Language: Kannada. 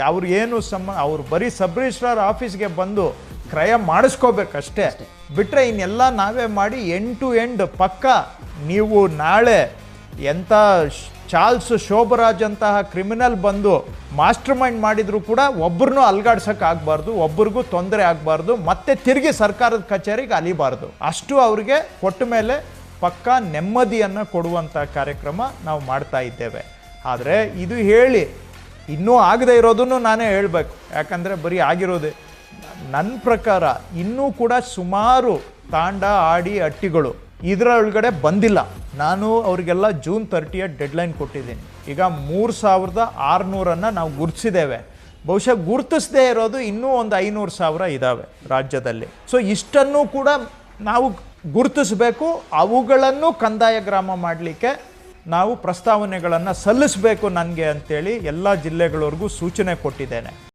ಅವ್ರು ಏನು ಸಮ ಅವ್ರು ಬರೀ ಸಬ್ ರಿಜಿಸ್ಟ್ರಾರ್ ಆಫೀಸ್ಗೆ ಬಂದು ಕ್ರಯ ಮಾಡಿಸ್ಕೋಬೇಕಷ್ಟೇ. ಬಿಟ್ರೆ ಇನ್ನೆಲ್ಲ ನಾವೇ ಮಾಡಿ ಎಂಡ್ ಟು ಎಂಡ್ ಪಕ್ಕ ನೀವು ನಾಳೆ ಎಂಥ ಚಾರ್ಲ್ಸ್ ಶೋಭರಾಜ್ ಅಂತಹ ಕ್ರಿಮಿನಲ್ ಬಂದು ಮಾಸ್ಟರ್ ಮೈಂಡ್ ಮಾಡಿದ್ರು ಕೂಡ ಒಬ್ಬರನ್ನೂ ಅಲ್ಗಾಡ್ಸಕ್ ಆಗ್ಬಾರ್ದು ಒಬ್ರಿಗೂ ತೊಂದರೆ ಆಗಬಾರ್ದು ಮತ್ತೆ ತಿರುಗಿ ಸರ್ಕಾರದ ಕಚೇರಿಗೆ ಅಲಿಬಾರ್ದು. ಅಷ್ಟು ಅವ್ರಿಗೆ ಕೊಟ್ಟ ಮೇಲೆ ಪಕ್ಕ ನೆಮ್ಮದಿಯನ್ನು ಕೊಡುವಂಥ ಕಾರ್ಯಕ್ರಮ ನಾವು ಮಾಡ್ತಾ ಇದ್ದೇವೆ. ಆದರೆ ಇದು ಹೇಳಿ ಇನ್ನೂ ಆಗದೆ ಇರೋದನ್ನು ನಾನೇ ಹೇಳಬೇಕು. ಯಾಕಂದರೆ ಬರೀ ಆಗಿರೋದೇ. ನನ್ನ ಪ್ರಕಾರ ಇನ್ನೂ ಕೂಡ ಸುಮಾರು ತಾಂಡ, ಆಡಿ, ಅಟ್ಟಿಗಳು ಇದರ ಒಳಗಡೆ ಬಂದಿಲ್ಲ. ನಾನು ಅವರಿಗೆಲ್ಲ ಜೂನ್ ತರ್ಟಿಯ ಡೆಡ್ಲೈನ್ ಕೊಟ್ಟಿದ್ದೀನಿ. ಈಗ ಮೂರು ಸಾವಿರದ ಆರುನೂರನ್ನು ನಾವು ಗುರುತಿಸಿದ್ದೇವೆ. ಬಹುಶಃ ಗುರುತಿಸದೇ ಇರೋದು ಇನ್ನೂ ಒಂದು ಐನೂರು ಸಾವಿರ ಇದ್ದಾವೆ ರಾಜ್ಯದಲ್ಲಿ. ಸೊ ಇಷ್ಟನ್ನು ಕೂಡ ನಾವು ಗುರುತಿಸಬೇಕು. ಅವುಗಳನ್ನು ಕಂದಾಯ ಗ್ರಾಮ ಮಾಡಲಿಕ್ಕೆ ನಾವು ಪ್ರಸ್ತಾವನೆಗಳನ್ನು ಸಲ್ಲಿಸಬೇಕು ನನಗೆ ಅಂತೇಳಿ ಎಲ್ಲ ಜಿಲ್ಲೆಗಳವರೆಗೂ ಸೂಚನೆ ಕೊಟ್ಟಿದ್ದೇನೆ.